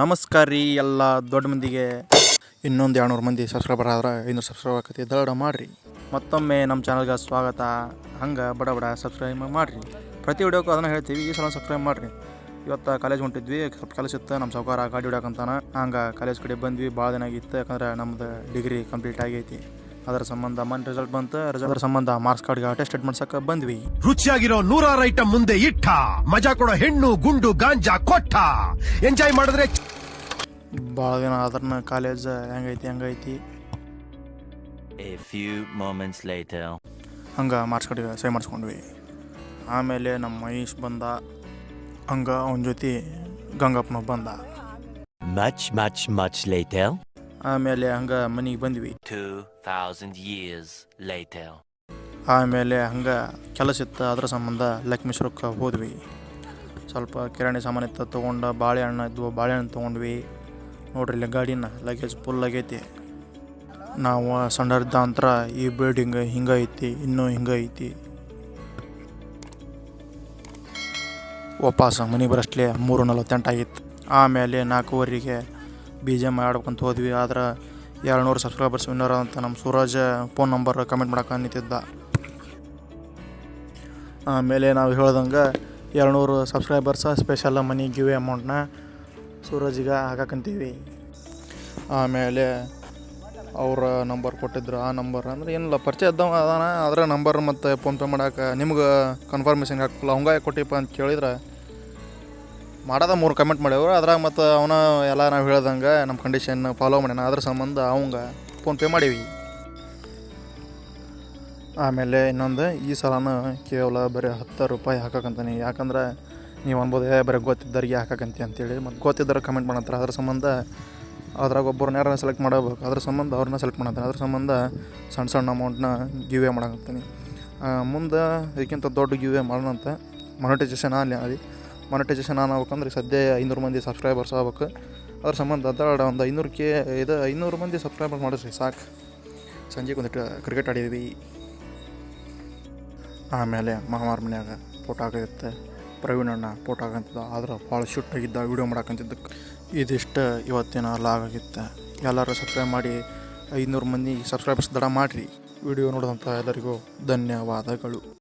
ನಮಸ್ಕಾರ ರೀ ಎಲ್ಲ ದೊಡ್ಡ ಮಂದಿಗೆ. ಇನ್ನೊಂದು ಎರಡುನೂರು ಮಂದಿ ಸಬ್ಸ್ಕ್ರೈಬರ್ ಆದ್ರೆ ಐನೂರು ಸಬ್ಸ್ಕ್ರೈಬ್ ಆಕತಿ ದಡ ಮಾಡಿರಿ. ಮತ್ತೊಮ್ಮೆ ನಮ್ಮ ಚಾನಲ್ಗೆ ಸ್ವಾಗತ. ಹಂಗೆ ಬಡ ಬಡ ಸಬ್ಸ್ಕ್ರೈಬ್ ಮಾಡಿರಿ. ಪ್ರತಿ ವಿಡಿಯೋಕ್ಕೂ ಅದನ್ನು ಹೇಳ್ತೀವಿ, ಈ ಸಲ ಸಬ್ಸ್ಕ್ರೈಬ್ ಮಾಡಿರಿ. ಇವತ್ತು ಕಾಲೇಜ್ ಹೊಂಟಿದ್ವಿ, ಸ್ವಲ್ಪ ಕೆಲಸ ಇತ್ತು ನಮ್ಮ ಸಾವುಕಾರ ಗಾಡಿ ಹೊಡ್ಯಾಕಂತಾನ ಹಂಗೆ ಕಾಲೇಜ್ ಕಡೆ ಬಂದ್ವಿ ಭಾಳ ದಿನ ಆಗಿತ್ತು, ಯಾಕಂದ್ರೆ ನಮ್ಮದು ಡಿಗ್ರಿ ಕಂಪ್ಲೀಟ್ ಆಗೈತಿ. ಅದರ ಸಂಬಂಧ ಮನ್ ರಿಸಲ್ಟ್ ಬಂತು ಅದರ ಸಂಬಂಧ ಮಾರ್ಕ್ಸ್ ಕಾರ್ಡ್ಗೆ ಅಟೆಸ್ಟೆಡ್ ಮಾಡ್ಸಕ್ಕೆ ಬಂದ್ವಿ. ರುಚಿಯಾಗಿರೋ ನೂರಾರು ಐಟಮ್ ಮುಂದೆ ಇಟ್ಟ. ಮಜಾ ಕೊಡೋ ಹೆಣ್ಣು ಗುಂಡು ಗಾಂಜಾ ಕೊಟ್ಟ. ಎಂಜಾಯ್ ಮಾಡಿದ್ರೆ ಭಾಳ ದಿನ ಅದನ್ನ ಕಾಲೇಜ್ ಹೆಂಗೈತಿ ಹೆಂಗೈತಿ. A few moments later. ಹಂಗೆ ಮಾರ್ಕ್ಸ್ ಕಾರ್ಡ್ಗೆ ಸೈ ಮಾಡಿಸ್ಕೊಂಡ್ವಿ. ಆಮೇಲೆ ನಮ್ಮ ಮಹೇಶ್ ಬಂದ. ಹಂಗ ಅವನ ಜೊತೆ ಗಂಗಪ್ಪನ ಬಂದ. Much, much, much later. ಆಮೇಲೆ ಹಂಗ ಮನೆಗೆ ಬಂದ್ವಿ. 2000 years later. ಆಮೇಲೆ ಹಂಗ ಕೆಲಸ ಇತ್ತು ಅದ್ರ ಸಂಬಂಧ ಲಕ್ಷ್ಮೀಶ್ವರಕ್ಕೆ ಹೋದ್ವಿ. ಸ್ವಲ್ಪ ಕಿರಾಣಿ ಸಾಮಾನು ಇತ್ತು ತೊಗೊಂಡು ಬಾಳೆಹಣ್ಣು ಇದ್ವು ಬಾಳೆಹಣ್ಣು ತೊಗೊಂಡ್ವಿ. ನೋಡ್ರಿ ಇಲ್ಲಿ ಗಾಡಿನ ಲಗೇಜ್ ಫುಲ್ ಆಗೈತಿ. ನಾವು ಸಣ್ಣರಿದ್ದ ಅಂತರ ಈ ಬಿಲ್ಡಿಂಗ್ ಹಿಂಗೈತಿ ಇನ್ನೂ ಹಿಂಗೈತಿ ವಾಪಸ್ ಮನೆಗೆ ಬರಷ್ಟಲೇ ಮೂರು ನಲವತ್ತೆಂಟು ಆಗಿತ್ತು. ಆಮೇಲೆ ನಾಲ್ಕೂವರೆಗೆ ಬಿ ಜಿ ಎಂ ಆಡ್ಬೇಕಂತ ಹೋದ್ವಿ. ಆದ್ರೆ ಏಳ್ನೂರು ಸಬ್ಸ್ಕ್ರೈಬರ್ಸ್ ವಿನ್ನರ್ ಅಂತ ನಮ್ಮ ಸೂರಜ್ ಫೋನ್ ನಂಬರ್ ಕಮೆಂಟ್ ಮಾಡಕ್ಕೆ ನಿಂತಿದ್ದ. ಆಮೇಲೆ ನಾವು ಹೇಳ್ದಂಗೆ ಏಳ್ನೂರು ಸಬ್ಸ್ಕ್ರೈಬರ್ಸ ಸ್ಪೆಷಲ್ ಮನಿ ಗಿವೆ ಅಮೌಂಟ್ನ ಸೂರಜ್ಗೆ ಹಾಕಂತೀವಿ ಆಮೇಲೆ ಅವ್ರ ನಂಬರ್ ಕೊಟ್ಟಿದ್ರು. ಆ ನಂಬರ್ ಅಂದ್ರೆ ಏನಿಲ್ಲ, ಪರಿಚಯ ಇದ್ದವ ಅದಾನ ಅದರ ನಂಬರ್ ಮತ್ತು ಫೋನ್ಪೇ ಮಾಡಕ್ಕೆ ನಿಮ್ಗೆ ಕನ್ಫರ್ಮೇಷನ್ ಹಾಕಲ್ಲ ಅವಂಗ ಕೊಟ್ಟಿಪ್ಪ ಅಂತ ಕೇಳಿದ್ರೆ ಮಾಡೋದ ಮೂರು ಕಮೆಂಟ್ ಮಾಡ್ಯವ್ರು ಅದ್ರಾಗ ಮತ್ತು ಅವನ ಎಲ್ಲ ನಾವು ಹೇಳ್ದಂಗೆ ನಮ್ಮ ಕಂಡೀಷನ್ ಫಾಲೋ ಮಾಡ್ಯಾನ ಅದ್ರ ಸಂಬಂಧ ಅವಂಗೆ ಫೋನ್ಪೇ ಮಾಡೀವಿ. ಆಮೇಲೆ ಇನ್ನೊಂದು, ಈ ಸಲನ ಕೇವಲ ಬರೀ ಹತ್ತು ರೂಪಾಯಿ ಹಾಕಕ್ಕಂತಾನೆ ಯಾಕಂದ್ರೆ ನೀವು ಅನ್ಬೋದು ಬರೀ ಗೊತ್ತಿದ್ದರಿಗೆ ಹಾಕಕ್ಕಂತಿ ಅಂತೇಳಿ. ಮತ್ತು ಗೊತ್ತಿದ್ದಾರೆ ಕಮೆಂಟ್ ಮಾಡತ್ತಾರೆ ಅದ್ರ ಸಂಬಂಧ ಅದ್ರಾಗ ಒಬ್ಬರನ್ನ ಯಾರನ್ನ ಸೆಲೆಕ್ಟ್ ಮಾಡಬೇಕು? ಅದ್ರ ಸಂಬಂಧ ಅವ್ರನ್ನ ಸೆಲೆಕ್ಟ್ ಮಾಡತ್ತಾನೆ ಅದ್ರ ಸಂಬಂಧ ಸಣ್ಣ ಸಣ್ಣ ಅಮೌಂಟ್ನ ಗಿವೇ ಮಾಡಕತ್ತೀನಿ. ಮುಂದೆ ಇದಕ್ಕಿಂತ ದೊಡ್ಡ ಗಿವೇ ಮಾಡೋಣಂತ ಮೊನಿಟೈಸೇಷನ್ ಅಲ್ಲಿ ಮೊನಿಟೈಸೇಷನ್ ಆನ್ ಆಗ್ಬೇಕಂದ್ರೆ ಸದ್ಯ ಐನೂರು ಮಂದಿ ಸಬ್ಸ್ಕ್ರೈಬರ್ಸ್ ಆಗ್ಬೇಕು. ಅದ್ರ ಸಂಬಂಧ ಅದಾಡ ಒಂದು ಐನೂರು ಕೆ ಇದು ಐನೂರು ಮಂದಿ ಸಬ್ಸ್ಕ್ರೈಬರ್ ಮಾಡಿಸ್ರಿ ಸಾಕು. ಸಂಜೆಗೆ ಒಂದಿಟ್ಟು ಕ್ರಿಕೆಟ್ ಆಡಿದ್ವಿ. ಆಮೇಲೆ ಮಾಮಾರ ಮನ್ಯಾಗ ಫೋಟೋ ಆಗಿರುತ್ತೆ ಪ್ರವೀಣ್ ಅಣ್ಣ ಫೋಟೋ ಹಾಕಂತಿದ್ದ. ಆದ್ರೆ ಭಾಳ ಶೂಟ್ ಆಗಿದ್ದ ವೀಡಿಯೋ ಮಾಡಕ್ಕಂತಿದ್ದಕ್ಕೆ ಇದಿಷ್ಟು ಇವತ್ತಿನ ಲಾಗ್ ಆಗಿತ್ತು. ಎಲ್ಲರೂ ಸಬ್ಸ್ಕ್ರೈಬ್ ಮಾಡಿ ಐನೂರು ಮಂದಿ ಸಬ್ಸ್ಕ್ರೈಬರ್ಸ್ ದಡ ಮಾಡಿರಿ. ವಿಡಿಯೋ ನೋಡಿದಂಥ ಎಲ್ಲರಿಗೂ ಧನ್ಯವಾದಗಳು.